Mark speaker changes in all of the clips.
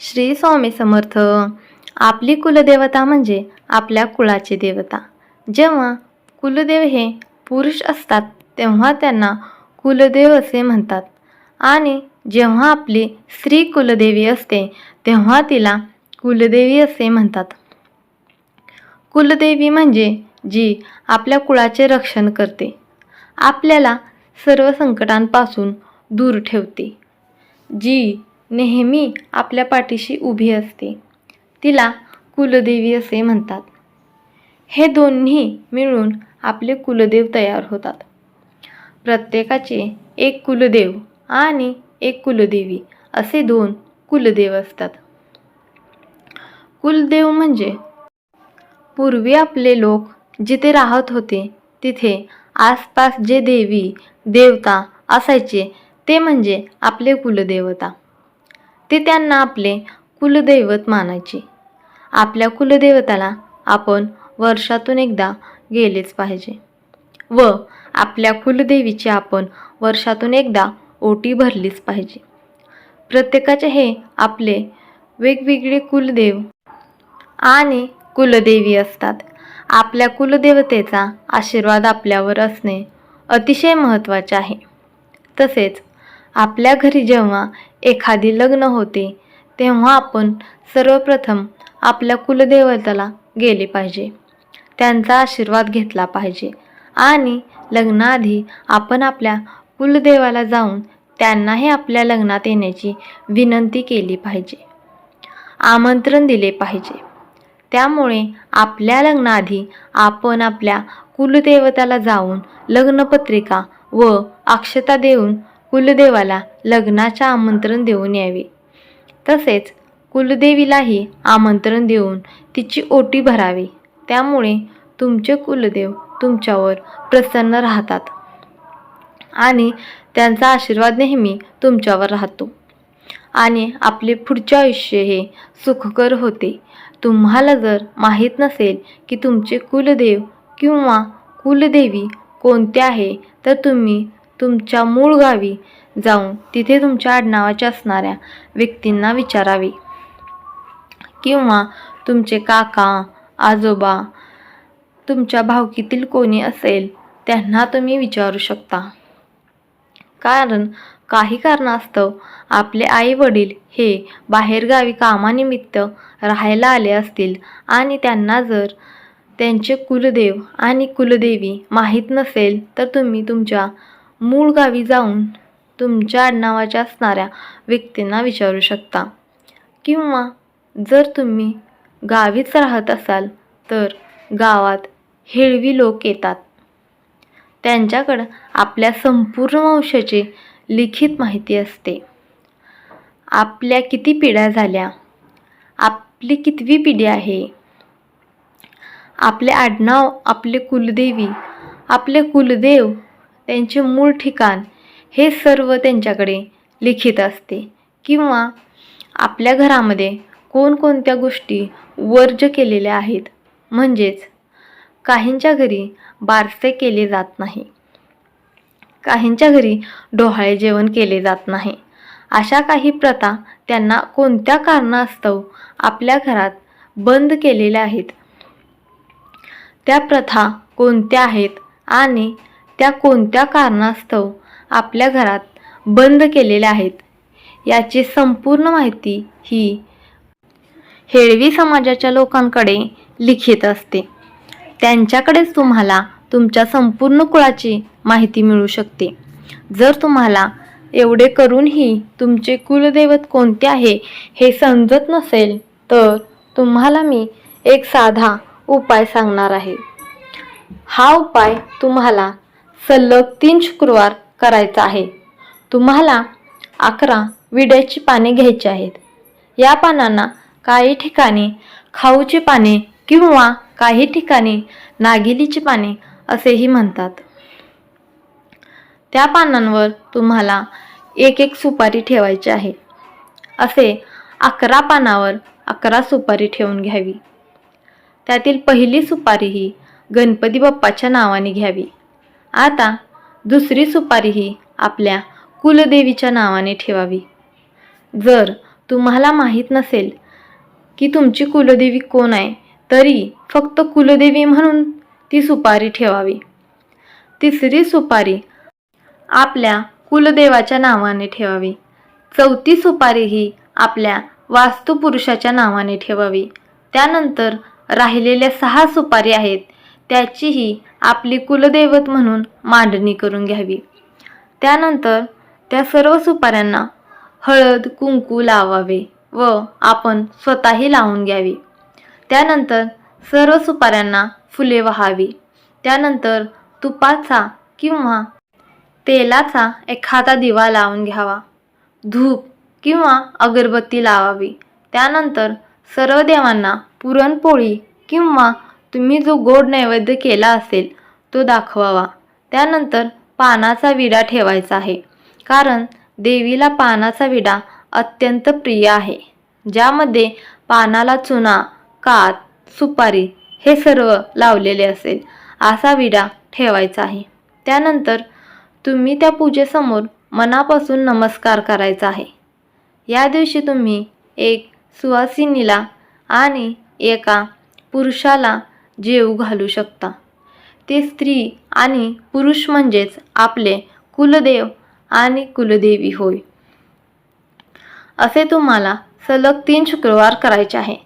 Speaker 1: श्री स्वामी समर्थ. आपली कुलदेवता म्हणजे आपल्या कुळाची देवता. जेव्हा कुलदेव हे पुरुष असतात तेव्हा त्यांना कुलदेव असे म्हणतात. आणि जेव्हा आपली स्त्री कुलदेवी असते तेव्हा तिला कुलदेवी असे म्हणतात. कुलदेवी म्हणजे जी आपल्या कुळाचे रक्षण करते. आपल्याला सर्व संकटांपासून दूर ठेवते. जी नेहमी आपल्या पाठीशी उभी असते. तिला कुलदेवी असे म्हणतात. हे दोन्ही मिळून आपले कुलदेव तयार होतात. प्रत्येकाचे एक कुलदेव आणि एक कुलदेवी असे दोन कुलदेव असतात. कुलदेव म्हणजे पूर्वी आपले लोक जिथे राहत होते तिथे आसपास जे देवी देवता असायचे ते म्हणजे आपले कुलदेवता. ते त्यांना आपले कुलदैवत मानायचे. आपल्या कुलदैवताला आपण वर्षातून एकदा गेलेच पाहिजे. व आपल्या कुलदेवीची आपण वर्षातून एकदा ओटी भरलीच पाहिजे. प्रत्येकाचे हे आपले वेगवेगळे कुलदेव आणि कुलदेवी असतात. आपल्या कुलदेवतेचा आशीर्वाद आपल्यावर असणे अतिशय महत्त्वाचे आहे. तसेच आपल्या घरी जेव्हा एखादी लग्न होते तेव्हा आपण सर्वप्रथम आपल्या कुलदेवताला गेले पाहिजे. त्यांचा आशीर्वाद घेतला पाहिजे. आणि लग्नाआधी आपण आपल्या कुलदेवाला जाऊन त्यांनाही आपल्या लग्नात येण्याची विनंती केली पाहिजे. आमंत्रण दिले पाहिजे. त्यामुळे आपल्या लग्नाआधी आपण आपल्या कुलदेवताला जाऊन लग्नपत्रिका व अक्षता देऊन कुलदेवाला लग्नाचे आमंत्रण देऊन यावे. तसेच कुलदेवीलाही आमंत्रण देऊन तिची ओटी भरावी. त्यामुळे तुमचे कुलदेव तुमच्यावर प्रसन्न राहतात आणि त्यांचा आशीर्वाद नेहमी तुमच्यावर राहतो. आणि आपले पुढचे आयुष्य हे सुखकर होते. तुम्हाला जर माहीत नसेल की तुमचे कुलदेव किंवा कुलदेवी कोणते आहे तर तुम्ही तुमच्या मूळ गावी जाऊन तिथे तुमच्या आडनावाच्या असणाऱ्या व्यक्तींना विचारावे. किंवा तुमचे काका आजोबा तुमच्या भावकीतील कोणी असेल त्यांना तुम्ही विचारू शकता. कारण काही कारणास्तव आपले आई वडील हे बाहेरगावी कामानिमित्त राहायला आले असतील आणि त्यांना जर त्यांचे कुलदेव आणि कुलदेवी माहीत नसेल तर तुम्ही तुमच्या मूळ गावी जाऊन तुमच्या आडनावाच्या असणाऱ्या व्यक्तींना विचारू शकता. किंवा जर तुम्ही गावीच राहत असाल तर गावात हेळवी लोक येतात. त्यांच्याकडं आपल्या संपूर्ण वंशाची लिखित माहिती असते. आपल्या किती पिढ्या झाल्या? आपली कितवी पिढी आहे? आपले आडनाव आपले कुलदेवी आपले कुलदेव त्यांचे मूळ ठिकाण हे सर्व त्यांच्याकडे लिखित असते. किंवा आपल्या घरामध्ये कोणकोणत्या गोष्टी वर्ज केलेल्या आहेत? म्हणजेच काहींच्या घरी बारसे केले जात नाही. काहींच्या घरी डोहाळे जेवण केले जात नाही. अशा काही प्रथा त्यांना कोणत्या कारणास्तव आपल्या घरात बंद केलेल्या आहेत? त्या प्रथा कोणत्या आहेत? आणि त्या कोणत्या कारणास्तव आपल्या घरात बंद केलेल्या आहेत? याची संपूर्ण माहिती ही हेळवी समाजाच्या लोकांकडे लिखित असते. त्यांच्याकडेच तुम्हाला तुमच्या संपूर्ण कुळाची माहिती मिळू शकते. जर तुम्हाला एवढे करूनही तुमचे कुलदैवत कोणते आहे हे समजत नसेल तर तुम्हाला मी एक साधा उपाय सांगणार आहे. हा उपाय तुम्हाला सलग तीन शुक्रवार करायचा आहे. तुम्हाला अकरा विड्याची पाने घ्यायची आहेत. या पानांना काही ठिकाणी खाऊची पाने किंवा काही ठिकाणी नागिलीची पाने असेही म्हणतात. त्या पानांवर तुम्हाला एक एक सुपारी ठेवायची आहे. असे अकरा पानावर अकरा सुपारी ठेवून घ्यावी. त्यातील पहिली सुपारी ही गणपती बाप्पाच्या नावाने घ्यावी. आता दुसरी सुपारी ही आपल्या कुलदेवीच्या नावाने ठेवावी. जर तुम्हाला माहीत नसेल की तुमची कुलदेवी कोण आहे तरी फक्त कुलदेवी म्हणून ती सुपारी ठेवावी. तिसरी सुपारी आपल्या कुलदेवाच्या नावाने ठेवावी. चौथी सुपारी ही आपल्या वास्तुपुरुषाच्या नावाने ठेवावी. त्यानंतर राहिलेल्या सहा सुपारी आहेत त्याचीही आपली कुलदैवत म्हणून मांडणी करून घ्यावी. त्यानंतर त्या सर्व सुपाऱ्यांना हळद कुंकू लावावे व आपण स्वतःही लावून घ्यावी. त्यानंतर सर्व सुपाऱ्यांना फुले वहावी. त्यानंतर तुपाचा किंवा तेलाचा एखादा दिवा लावून घ्यावा. धूप किंवा अगरबत्ती लावावी. त्यानंतर सर्व देवांना पुरणपोळी किंवा तुम्ही जो गोड नैवेद्य केला असेल तो दाखवावा. त्यानंतर पानाचा विडा ठेवायचा आहे. कारण देवीला पानाचा विडा अत्यंत प्रिय आहे. ज्यामध्ये पानाला चुना कात सुपारी हे सर्व लावलेले असेल असा विडा ठेवायचा आहे. त्यानंतर तुम्ही त्या पूजेसमोर मनापासून नमस्कार करायचा आहे. या दिवशी तुम्ही एक सुवासिनीला आणि एका पुरुषाला जेवू घालू शकता. ते स्त्री आणि पुरुष म्हणजेच आपले कुलदेव आणि कुलदेवी होय. असे तुम्हाला सलग तीन शुक्रवार करायचे आहे.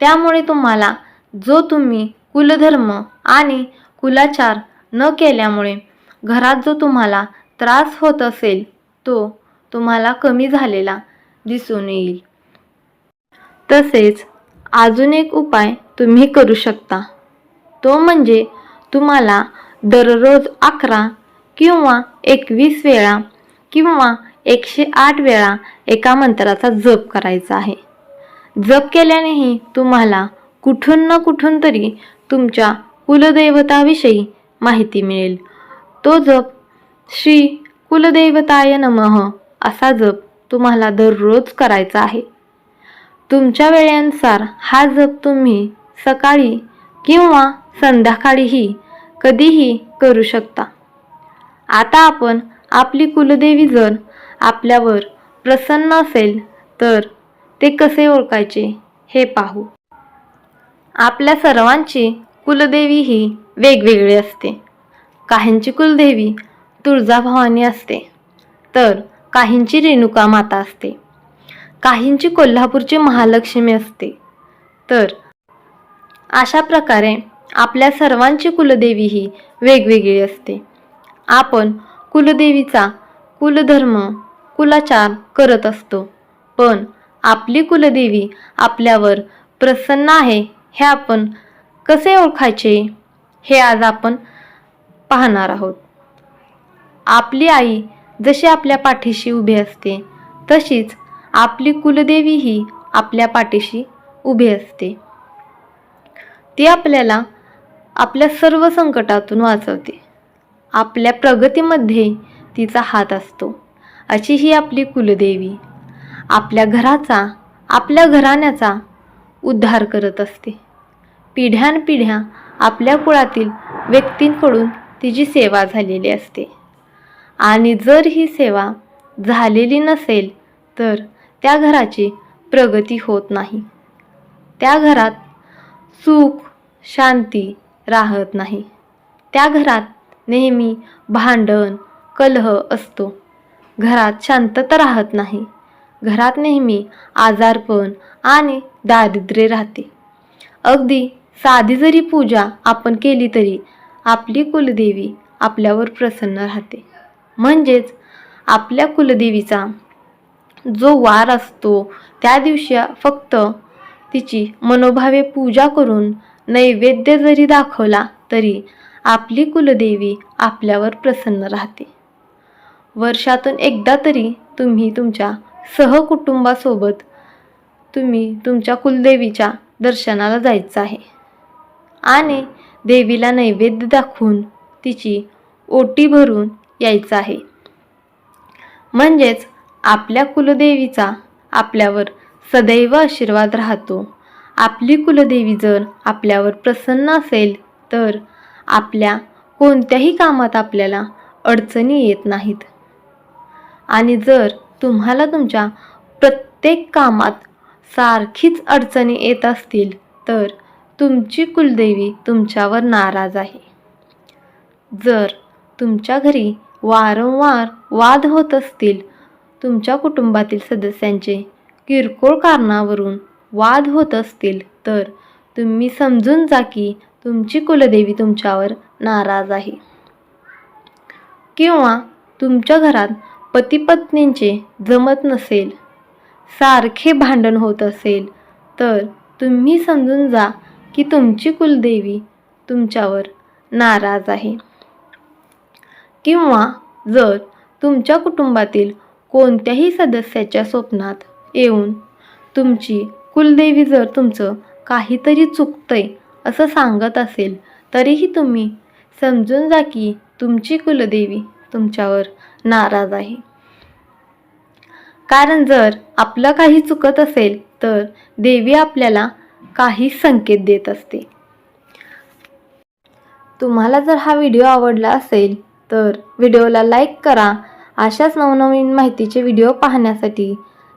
Speaker 1: त्यामुळे तुम्हाला जो तुम्ही कुलधर्म आणि कुलाचार न केल्यामुळे घरात जो तुम्हाला त्रास होत असेल तो तुम्हाला कमी झालेला दिसून येईल. तसेच अजून एक उपाय तुम्ही करू शकता. तो म्हणजे तुम्हाला दररोज अकरा किंवा एकवीस वेळा किंवा एकशे आठ वेळा एका मंत्राचा जप करायचा आहे. जप केल्यानेही तुम्हाला कुठून ना कुठून तरी तुमच्या कुलदैवताविषयी माहिती मिळेल. तो जप श्री कुलदैवताय नमः असा जप तुम्हाला दररोज करायचा आहे. तुमच्या वेळेनुसार हा जप तुम्ही सकाळी किंवा संध्याकाळीही कधीही करू शकता. आता आपण आपली कुलदेवी जर आपल्यावर प्रसन्न असेल तर ते कसे ओळखायचे हे पाहू. आपल्या सर्वांची कुलदेवी ही वेगवेगळी असते. काहींची कुलदेवी तुळजाभवानी असते तर काहींची रेणुका माता असते. काहींची कोल्हापूरची महालक्ष्मी असते तर अशा प्रकारे आपल्या सर्वांची कुलदेवी ही वेगवेगळी असते. आपण कुलदेवीचा कुलधर्म कुलाचार करत असतो. पण आपली कुलदेवी आपल्यावर प्रसन्न आहे हे आपण कसे ओळखायचे? हे आज आपण पाहणार आहोत. आपली आई जशी आपल्या पाठीशी उभी असते तशीच आपली कुलदेवी ही आपल्या पाठीशी उभी असते. ती आपल्याला आपल्या सर्व संकटातून वाचवते. आपल्या प्रगतीमध्ये तिचा हात असतो. अशी ही आपली कुलदेवी आपल्या घराचा आपल्या घराण्याचा उद्धार करत असते. पिढ्यानपिढ्या आपल्या कुळातील व्यक्तींकडून तिची सेवा झालेली असते. आणि जर ही सेवा झालेली नसेल तर त्या घराची प्रगती होत नाही. त्या घरात सुख शांती राहत नाही. त्या घरात नेहमी भांडण कलह असतो. घरात शांतता राहत नाही. घरात नेहमी आजारपण आणि दारिद्र्य राहते. अगदी साधी जरी पूजा आपण केली तरी आपली कुलदेवी आपल्यावर प्रसन्न राहते. म्हणजेच आपल्या कुलदेवीचा जो वार असतो त्या दिवशी फक्त तिची मनोभावे पूजा करून नैवेद्य जरी दाखवला तरी आपली कुलदेवी आपल्यावर प्रसन्न राहते. वर्षातून एकदा तरी तुम्ही तुमच्या सहकुटुंबासोबत तुम्ही तुमच्या कुलदेवीच्या दर्शनाला जायचं आहे. आणि देवीला नैवेद्य दाखवून तिची ओटी भरून यायचं आहे. म्हणजेच आपल्या कुलदेवीचा आपल्यावर सदैव आशीर्वाद राहतो. आपली कुलदेवी जर आपल्यावर प्रसन्न असेल तर आपल्या कोणत्याही कामात आपल्याला अडचणी येत नाहीत. आणि जर तुम्हाला तुमच्या प्रत्येक कामात सारखीच अडचणी येत असतील तर तुमची कुलदेवी तुमच्यावर नाराज आहे. जर तुमच्या घरी वारंवार वाद होत असतील तुमच्या कुटुंबातील सदस्यांचे किरकोळ कारणावरून वाद होत असतील तर तुम्ही समजून जा की तुमची कुलदेवी तुमच्यावर नाराज आहे. किंवा तुमच्या घरात पतीपत्नींचे जमत नसेल सारखे भांडण होत असेल तर तुम्ही समजून जा की तुमची कुलदेवी तुमच्यावर नाराज आहे. किंवा जर तुमच्या कुटुंबातील कोणत्याही सदस्याच्या स्वप्नात येऊन तुमची कुलदेवी जर तुमचं काहीतरी चुकतंय असं सांगत असेल तरीही तुम्ही समजून जा की तुमची कुलदेवी तुमच्यावर नाराज आहे. कारण जर आपलं काही चुकत असेल तर देवी आपल्याला काही संकेत देत असते. तुम्हाला जर हा व्हिडिओ आवडला असेल तर व्हिडिओला लाईक करा. अशाच नवनवीन माहितीचे व्हिडिओ पाहण्यासाठी